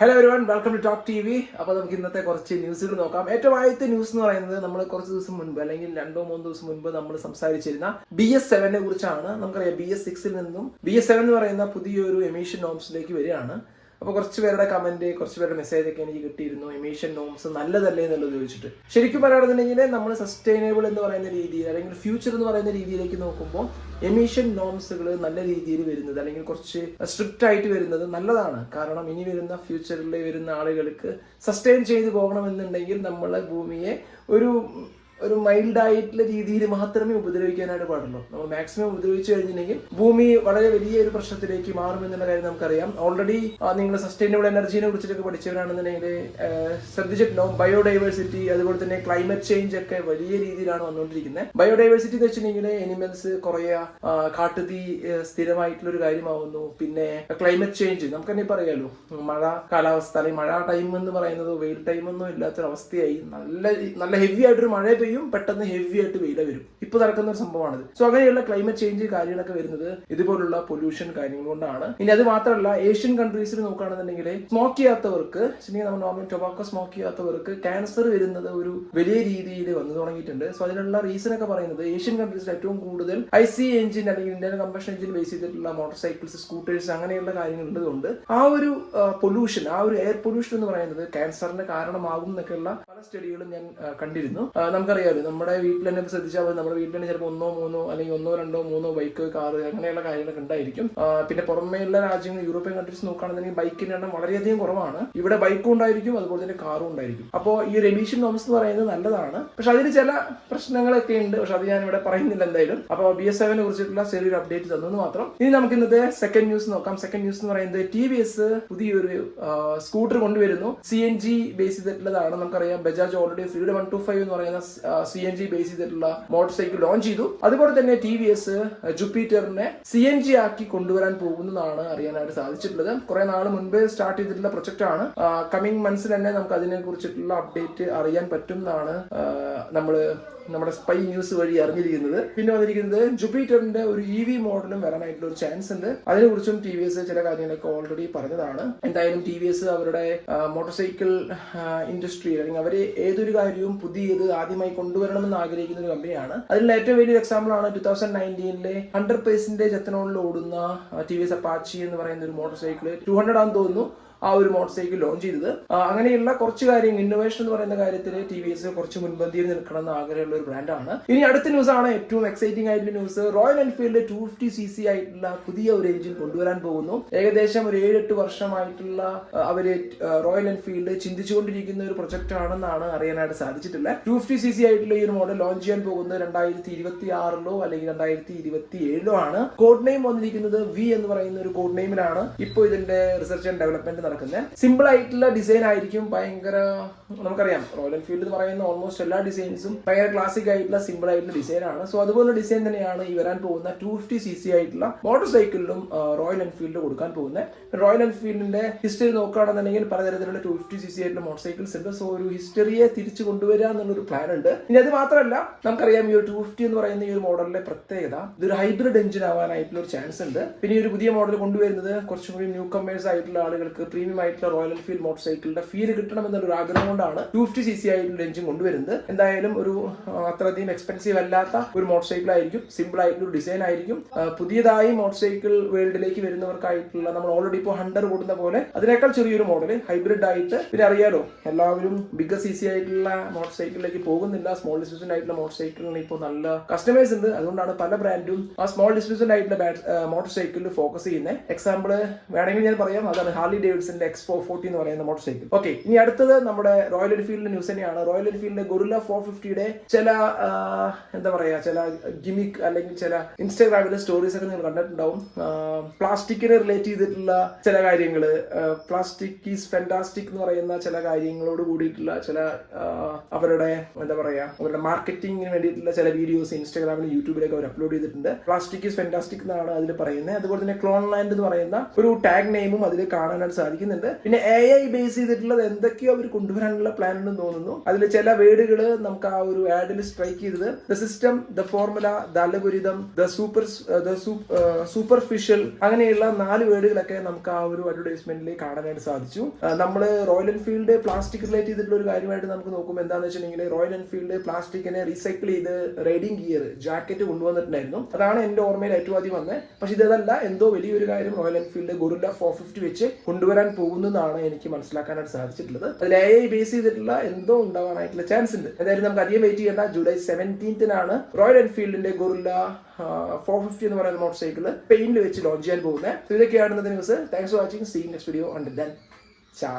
Hello everyone welcome to talk T V അപ്പോൾ നമുക്ക് ഇന്നത്തെ കുറച്ച് ന്യൂസുകൾ നോക്കാം. ഏറ്റവും ആദ്യത്തെ ന്യൂസ് എന്ന് പറയുന്നത് നമ്മൾ കുറച്ച് ദിവസം മുൻപ് അല്ലെങ്കിൽ രണ്ടോ മൂന്ന് ദിവസം മുൻപ് നമ്മൾ സംസാരിച്ചിരുന്ന ബി എസ് സെവനെ കുറിച്ചാണ്. നമുക്കറിയാം ബി എസ് സിക്സിൽ നിന്നും ബി എസ് സെവൻ എന്ന് പറയുന്ന പുതിയൊരു എമീഷൻ നോംസിലേക്ക് വരികയാണ്. അപ്പോൾ കുറച്ച് പേരുടെ കമന്റ് കുറച്ച് പേരുടെ മെസ്സേജ് ഒക്കെ എനിക്ക് കിട്ടിയിരുന്നു. എമീഷൻ നോംസ് നല്ലതല്ലേ എന്നുള്ളത് ചോദിച്ചിട്ട്. ശരിക്കും പറയുകയാണെന്നുണ്ടെങ്കിൽ നമ്മൾ സസ്റ്റൈനബിൾ എന്ന് പറയുന്ന രീതിയിൽ അല്ലെങ്കിൽ ഫ്യൂച്ചർ എന്ന് പറയുന്ന രീതിയിലേക്ക് നോക്കുമ്പോൾ എമീഷൻ നോംസുകൾ നല്ല രീതിയിൽ വരുന്നത് അല്ലെങ്കിൽ കുറച്ച് സ്ട്രിക്റ്റ് ആയിട്ട് വരുന്നത് നല്ലതാണ്. കാരണം ഇനി വരുന്ന ഫ്യൂച്ചറിൽ വരുന്ന ആളുകൾക്ക് സസ്റ്റെയിൻ ചെയ്ത് പോകണമെന്നുണ്ടെങ്കിൽ നമ്മളെ ഭൂമിയെ ഒരു ഒരു മൈൽഡ് ആയിട്ടുള്ള രീതിയിൽ മാത്രമേ ഉപദ്രവിക്കാനായിട്ട് പാടുള്ളൂ. നമ്മൾ മാക്സിമം ഉപദ്രവിച്ചു കഴിഞ്ഞിട്ടുണ്ടെങ്കിൽ ഭൂമി വളരെ വലിയ ഒരു പ്രശ്നത്തിലേക്ക് മാറും എന്നുള്ള കാര്യം നമുക്കറിയാം. ഓൾറെഡി നിങ്ങൾ സസ്റ്റൈനബിൾ എനർജിനെ കുറിച്ചിട്ടൊക്കെ പഠിച്ചവരാണെന്നുണ്ടെങ്കിൽ ശ്രദ്ധിച്ചിട്ടുണ്ടാവും ബയോഡൈവേഴ്സിറ്റി അതുപോലെ തന്നെ ക്ലൈമറ്റ് ചേഞ്ച് ഒക്കെ വലിയ രീതിയിലാണ് വന്നുകൊണ്ടിരിക്കുന്നത്. ബയോഡൈവേഴ്സിറ്റി എന്ന് വെച്ചിട്ടുണ്ടെങ്കിൽ എനിമൽസ് കുറയുക കാട്ടുതീ സ്ഥിരമായിട്ടുള്ള ഒരു കാര്യമാവുന്നു. പിന്നെ ക്ലൈമറ്റ് ചേഞ്ച് നമുക്ക് തന്നെ പറയാലോ. മഴ കാലാവസ്ഥ അല്ലെങ്കിൽ മഴ ടൈം എന്ന് പറയുന്നത് വെയിൽ ടൈം ഒന്നും ഇല്ലാത്തൊരവസ്ഥയായി. നല്ല നല്ല ഹെവി ആയിട്ടൊരു മഴ പെയ്യും പെട്ടെന്ന് ഹെവി ആയിട്ട് വെയില വരും. ഇപ്പൊ നടക്കുന്ന ഒരു സംഭവമാണിത്. സോ അങ്ങനെയുള്ള ക്ലൈമറ്റ് ചേഞ്ച് കാര്യങ്ങളൊക്കെ വരുന്നത് ഇതുപോലുള്ള പൊല്യൂഷൻ കാര്യങ്ങൾ കൊണ്ടാണ്. ഇനി അത് മാത്രമല്ല ഏഷ്യൻ കൺട്രീസിൽ നോക്കുകയാണെന്നുണ്ടെങ്കിൽ സ്മോക്ക് ചെയ്യാത്തവർക്ക് നമ്മൾ നോർമൽ ടൊബാക്കോ സ്മോക്ക് ചെയ്യാത്തവർക്ക് ക്യാൻസർ വരുന്നത് ഒരു വലിയ രീതിയിൽ വന്നു തുടങ്ങിയിട്ടുണ്ട്. സോ അതിനുള്ള റീസൺ ഒക്കെ പറയുന്നത് ഏഷ്യൻ കൺട്രീസിൽ ഏറ്റവും കൂടുതൽ ഐ സി എഞ്ചിൻ അല്ലെങ്കിൽ ഇന്ത്യൻ കമ്പഷൻ എഞ്ചിൻ ബേസ് ചെയ്തിട്ടുള്ള മോട്ടോർ സൈക്കിൾസ് സ്കൂട്ടേഴ്സ് അങ്ങനെയുള്ള കാര്യങ്ങൾ ഉള്ളതുകൊണ്ട് ആ ഒരു പൊല്യൂഷൻ ആ ഒരു എയർ പൊല്യൂഷൻ എന്ന് പറയുന്നത് ക്യാൻസറിന് കാരണമാകും എന്നൊക്കെയുള്ള പല സ്റ്റഡികളും ഞാൻ കണ്ടിരുന്നു. ആ, നമുക്കറിയാമല്ലോ നമ്മുടെ വീട്ടിൽ തന്നെ ശ്രദ്ധിച്ചാൽ മതി. നമ്മുടെ വീട്ടിൽ തന്നെ ചിലപ്പോൾ ഒന്നോ മൂന്നോ അല്ലെങ്കിൽ ഒന്നോ രണ്ടോ മൂന്നോ ബൈക്ക് കാർ അങ്ങനെയുള്ള കാര്യങ്ങളൊക്കെ ഉണ്ടായിരിക്കും. പിന്നെ പുറമേയുള്ള രാജ്യങ്ങൾ യൂറോപ്യൻ കൺട്രീസ് നോക്കുകയാണെന്നുണ്ടെങ്കിൽ ബൈക്കിന്റെ എണ്ണം വളരെയധികം കുറവാണ്. ഇവിടെ ബൈക്കും ഉണ്ടായിരിക്കും അതുപോലെ തന്നെ കാറും ഉണ്ടായിരിക്കും. അപ്പോൾ ഈ ഒരു എമീഷൻ നോംസ് എന്ന് പറയുന്നത് നല്ലതാണ്. പക്ഷെ അതിന് ചില പ്രശ്നങ്ങളൊക്കെ ഉണ്ട്. പക്ഷെ അത് ഞാൻ ഇവിടെ പറയുന്നില്ല എന്തായാലും. അപ്പോൾ ബി എസ് എഫിനെ കുറിച്ചിട്ടുള്ള ചെറിയൊരു അപ്ഡേറ്റ് തന്നു മാത്രം. ഇനി നമുക്ക് ഇന്നത്തെ സെക്കൻഡ് ന്യൂസ് നോക്കാം. സെക്കൻഡ് ന്യൂസ് എന്ന് പറയുന്നത് ടി വി എസ് പുതിയൊരു സ്കൂട്ടർ കൊണ്ടുവരുന്നു. സി എൻ ജി ബേസ് ചെയ്തിട്ടുള്ളതാണ്. നമുക്കറിയാം. Bajaj already Freedom one two five എന്ന് പറയുന്ന സി എൻ ജി ബേസ് ചെയ്തിട്ടുള്ള മോട്ടോർ സൈക്കിൾ ലോഞ്ച് ചെയ്തു. അതുപോലെ തന്നെ ടി വി എസ് ജുപ്പിറ്ററിനെ സി എൻ ജി ആക്കി കൊണ്ടുവരാൻ പോകുന്നതാണ് അറിയാനായിട്ട് സാധിച്ചിട്ടുള്ളത്. കുറെ നാൾ മുൻപേ സ്റ്റാർട്ട് ചെയ്തിട്ടുള്ള പ്രൊജക്ട് ആണ്. കമ്മിങ് മന്ത്സിൽ തന്നെ നമുക്ക് അതിനെ കുറിച്ചിട്ടുള്ള അപ്ഡേറ്റ് അറിയാൻ പറ്റും എന്നാണ് നമ്മൾ നമ്മുടെ സ്പൈ ന്യൂസ് വഴി അറിഞ്ഞിരിക്കുന്നത്. പിന്നെ വന്നിരിക്കുന്നത് ജുപ്പിറ്ററിന്റെ ഒരു ഇ വി മോഡലും വരാനായിട്ടുള്ള ഒരു ചാൻസ് ഉണ്ട്. അതിനെക്കുറിച്ചും ടി വി എസ് ചില കാര്യങ്ങളൊക്കെ ഓൾറെഡി പറഞ്ഞതാണ്. എന്തായാലും ടി വി എസ് അവരുടെ മോട്ടോർ സൈക്കിൾ ഇൻഡസ്ട്രി അല്ലെങ്കിൽ അവർ ഏതൊരു കാര്യവും പുതിയത് ആദ്യമായി കൊണ്ടുവരണമെന്ന് ആഗ്രഹിക്കുന്ന ഒരു കമ്പനിയാണ് അതിൽ ഏറ്റവും വലിയൊരു എക്സാമ്പിൾ ആണ് ടൂ തൗസൻഡ് നയന്റീനിലെ ഹൺഡ്രഡ് പെർസെന്റേജ് എത്തനോളിൽ ഓടുന്ന ടി വി എസ് അപ്പാച്ചി എന്ന് പറയുന്ന ഒരു മോട്ടോർ സൈക്കിൾ ടു ഹൺഡ്രഡ് ആണെന്ന് തോന്നുന്നു. ആ ഒരു മോട്ടോർ സൈക്കിൾ ലോഞ്ച് ചെയ്തത്. അങ്ങനെയുള്ള കുറച്ച് കാര്യങ്ങൾ ഇന്നോവേഷൻ എന്ന് പറയുന്ന കാര്യത്തിൽ ടി വി എസ് കുറച്ച് മുൻപന്തിയിൽ നിൽക്കണം എന്ന് ആഗ്രഹമുള്ള ഒരു ബ്രാൻഡാണ് ഇനി അടുത്ത ന്യൂസ് ആണ്. ഏറ്റവും എക്സൈറ്റിംഗ് ആയിട്ടുള്ള news Royal Enfield two fifty C C ആയിട്ടുള്ള പുതിയ ഒരു എഞ്ചിൻ കൊണ്ടുവരാൻ പോകുന്നു. ഏകദേശം ഒരു ഏഴെട്ട് വർഷമായിട്ടുള്ള അവർ റോയൽ എൻഫീൽഡ് ചിന്തിച്ചുകൊണ്ടിരിക്കുന്ന ഒരു പ്രൊജക്ട് ആണെന്നാണ് അറിയാനായിട്ട് സാധിച്ചിട്ടുള്ളത്. ടു ഫിഫ്റ്റി സി സി ആയിട്ടുള്ള ഈ ഒരു മോഡൽ ലോഞ്ച് ചെയ്യാൻ പോകുന്നത് രണ്ടായിരത്തി ഇരുപത്തി ആറിലോ അല്ലെങ്കിൽ രണ്ടായിരത്തി ഇരുപത്തി ഏഴിലോ ആണ്. കോഡ് നെയിം വന്നിരിക്കുന്നത് വി എന്ന് പറയുന്ന ഒരു കോഡ് നെയിമിലാണ് ഇപ്പോൾ ഇതിന്റെ റിസർച്ച് ആൻഡ് ഡെവലപ്മെന്റ് നടക്കുന്നത് സിമ്പിൾ ആയിട്ടുള്ള ഡിസൈൻ ആയിരിക്കും ഭയങ്കര നമുക്കറിയാം. റോയൽ എൻഫീൽഡ് പറയുന്ന ഓൾമോസ്റ്റ് എല്ലാ ഡിസൈൻസും ഭയങ്കര ക്ലാസിക് ആയിട്ടുള്ള സിമ്പിൾ ആയിട്ടുള്ള ഡിസൈൻ ആണ്. സോ അതുപോലെ ഡിസൈൻ തന്നെയാണ് ഈ വരാൻ പോകുന്ന ടു ഫിഫ്റ്റി സി സി ആയിട്ടുള്ള മോട്ടോർ സൈക്കിളിലും റോയൽ എൻഫീൽഡ് കൊടുക്കാൻ പോകുന്നത് റോയൽ എൻഫീൽഡിന്റെ ഹിസ്റ്ററി നോക്കുകയാണെന്നുണ്ടെങ്കിൽ പലതരത്തിലുള്ള ടു ഫിഫ്റ്റി സി സി ആയിട്ടുള്ള മോട്ടോർ സൈക്കിൾസ് ഉണ്ട്. സോ ഒരു ഹിസ്റ്ററിയെ തിരിച്ചു കൊണ്ടുവരിക എന്നുള്ളൊരു പ്ലാൻ ഉണ്ട്. ഇനി അത് മാത്രമല്ല നമുക്കറിയാം ഈ ഒരു ടു ഫിഫ്റ്റി എന്ന് പറയുന്ന ഈ ഒരു മോഡലിലെ പ്രത്യേകത. ഇതൊരു ഹൈബ്രിഡ് എഞ്ചിൻ ആവാനായിട്ടുള്ള ഒരു ചാൻസ് ഉണ്ട്. പിന്നെ ഈ ഒരു പുതിയ മോഡൽ കൊണ്ടുവരുന്നത് കുറച്ചും കൂടി ന്യൂ കമേഴ്സ് ആയിട്ടുള്ള ആളുകൾക്ക് പ്രീമിയം ആയിട്ടുള്ള റോയൽ എൻഫീൽഡ് മോട്ടോർ സൈക്കിളിന്റെ ഫീൽ കിട്ടണം എന്നൊരു ആഗ്രഹം കൊണ്ടാണ് ടു ഫിഫ്റ്റി സി സി ആയിട്ടുള്ള എഞ്ചിൻ കൊണ്ടുവരുന്നത്. എന്തായാലും ഒരു അത്ര അത്രയധികം എക്സ്പെൻസീവ് അല്ലാത്ത ഒരു മോട്ടോർ സൈക്കിൾ ആയിരിക്കും. സിമ്പിൾ ആയിട്ടുള്ള ഡിസൈൻ ആയിരിക്കും. പുതിയതായി മോട്ടോർ സൈക്കിൾ വേൾഡിലേക്ക് വരുന്നവർക്കായിട്ടുള്ള നമ്മൾ ഓൾറെഡി ഇപ്പോൾ ഹണ്ടർ കൂടുന്ന പോലെ അതിനേക്കാൾ ചെറിയൊരു മോഡൽ ഹൈബ്രിഡ് ആയിട്ട് പിന്നെ അറിയാലോ എല്ലാവരും ബിഗർ സി സി ആയിട്ടുള്ള മോട്ടോർ സൈക്കിളിലേക്ക് പോകുന്നില്ല. സ്മോൾ ഡിസ്പ്യൂഷൻ ആയിട്ടുള്ള മോട്ടോർ സൈക്കിളിന് ഇപ്പോൾ നല്ല കസ്റ്റമേഴ്സ് ഉണ്ട്. അതുകൊണ്ടാണ് പല ബ്രാൻഡും ആ സ്മോൾ ഡിസ്പ്യൂഷൻ ആയിട്ടുള്ള മോട്ടോർ സൈക്കിളിൽ ഫോക്കസ് ചെയ്യുന്നത് എക്സാമ്പിൾ വേണമെങ്കിൽ ഞാൻ പറയാം. അതാണ് ഹാർലി ഡേവിഡ്സിന്റെ എക്സ് ഫോർ ഫോർട്ടി എന്ന് പറയുന്ന മോട്ടോർ സൈക്കിൾ ഓക്കെ ഇനി അടുത്തത് നമ്മുടെ റോയൽ എൻഫീൽഡിന്റെ ന്യൂസ് തന്നെയാണ്. റോയൽ എൻഫീൽഡിന്റെ ഗൊറില്ല ഫോർ ഫിഫ്റ്റിയുടെ ചില എന്താ പറയാ ചില ഗിമിക് അല്ലെങ്കിൽ ചില ഇൻസ്റ്റാഗ്രാമിലെ സ്റ്റോറീസ് ഒക്കെ നിങ്ങൾ കണ്ടിട്ടുണ്ടാവും. പ്ലാസ്റ്റിക്കിനെ റിലേറ്റ് ചെയ്തിട്ടുള്ള ചില കാര്യങ്ങൾ പ്ലാസ്റ്റിക് ഈസ് ഫെന്റാസ്റ്റിക് എന്ന് പറയുന്ന ചില കാര്യങ്ങളോട് കൂടിയിട്ടുള്ള ചില അവരുടെ എന്താ പറയാ അവരുടെ മാർക്കറ്റിംഗിന് വേണ്ടിയിട്ടുള്ള ചില വീഡിയോസ് ഇൻസ്റ്റാഗ്രാമിലും യൂട്യൂബിലൊക്കെ അവർ അപ്ലോഡ് ചെയ്തിട്ടുണ്ട്. പ്ലാസ്റ്റിക് ഈസ് ഫെന്റാസ്റ്റിക് എന്നാണ് അതിൽ പറയുന്നത്. അതുപോലെ തന്നെ ക്ലോൺ ലാൻഡ് എന്ന് പറയുന്ന ഒരു ടാഗ് നെയിമും അതിൽ കാണാനായിട്ട് സാധിക്കും. സാധിക്കുന്നുണ്ട് പിന്നെ എ ഐ ബേസ് ചെയ്തിട്ടുള്ളത് എന്തൊക്കെയോ അവർ കൊണ്ടുവരാനുള്ള പ്ലാൻ ഉണ്ടെന്ന് തോന്നുന്നു. അതിൽ ചില വേർഡുകൾ നമുക്ക് ആ ഒരു ആഡിൽ സ്ട്രൈക്ക് ചെയ്തത് the system the formula the algorithm the super the superficial അങ്ങനെയുള്ള നാല് വേർഡുകളൊക്കെ നമുക്ക് ആ ഒരു അഡ്വർടൈസ്മെന്റിൽ കാണാനായിട്ട് സാധിച്ചു. നമ്മൾ റോയൽ എൻഫീൽഡ് പ്ലാസ്റ്റിക് റിലേറ്റ് ചെയ്തിട്ടുള്ള ഒരു കാര്യമായിട്ട് നമുക്ക് നോക്കുമ്പോൾ എന്താണെന്ന് വെച്ചിട്ടുണ്ടെങ്കിൽ റോയൽ എൻഫീൽഡ് പ്ലാസ്റ്റിക്കിനെ റീസൈക്കിൾ ചെയ്ത് റൈഡിംഗ് ഗിയർ ജാക്കറ്റ് കൊണ്ടുവന്നിട്ടുണ്ടായിരുന്നു. അതാണ് എന്റെ ഓർമ്മയിൽ ഏറ്റവും ആദ്യം വന്നത് പക്ഷെ ഇതല്ല എന്തോ വലിയൊരു കാര്യം Royal Enfield Guerrilla four fifty വെച്ച് കൊണ്ടുവരാൻ പോകുന്നതാണ് എനിക്ക് മനസ്സിലാക്കാനായിട്ട് സാധിച്ചിട്ടുള്ളത്. അതിൽ എ ഐ ബേസ് ചെയ്തിട്ടുള്ള എന്തോ ഉണ്ടാവാനായിട്ടുള്ള ചാൻസ് ഉണ്ട്. എന്തായാലും നമുക്ക് അധികം വെയിറ്റ് ചെയ്യേണ്ട. ജൂലൈ സെവന്റീൻത്തിനാണ് റോയൽ എൻഫീൽഡിന്റെ ഗുറില്ല ഫോർ ഫിഫ്റ്റി എന്ന് പറയുന്ന മോട്ടോർ സൈക്കിൾ പെയിന്റിൽ വെച്ച് ലോഞ്ച് ചെയ്യാൻ പോകുന്നത്. ഇതൊക്കെയാണ് ഇന്നത്തെ news thanks for watching see next video under ദൻ ചാ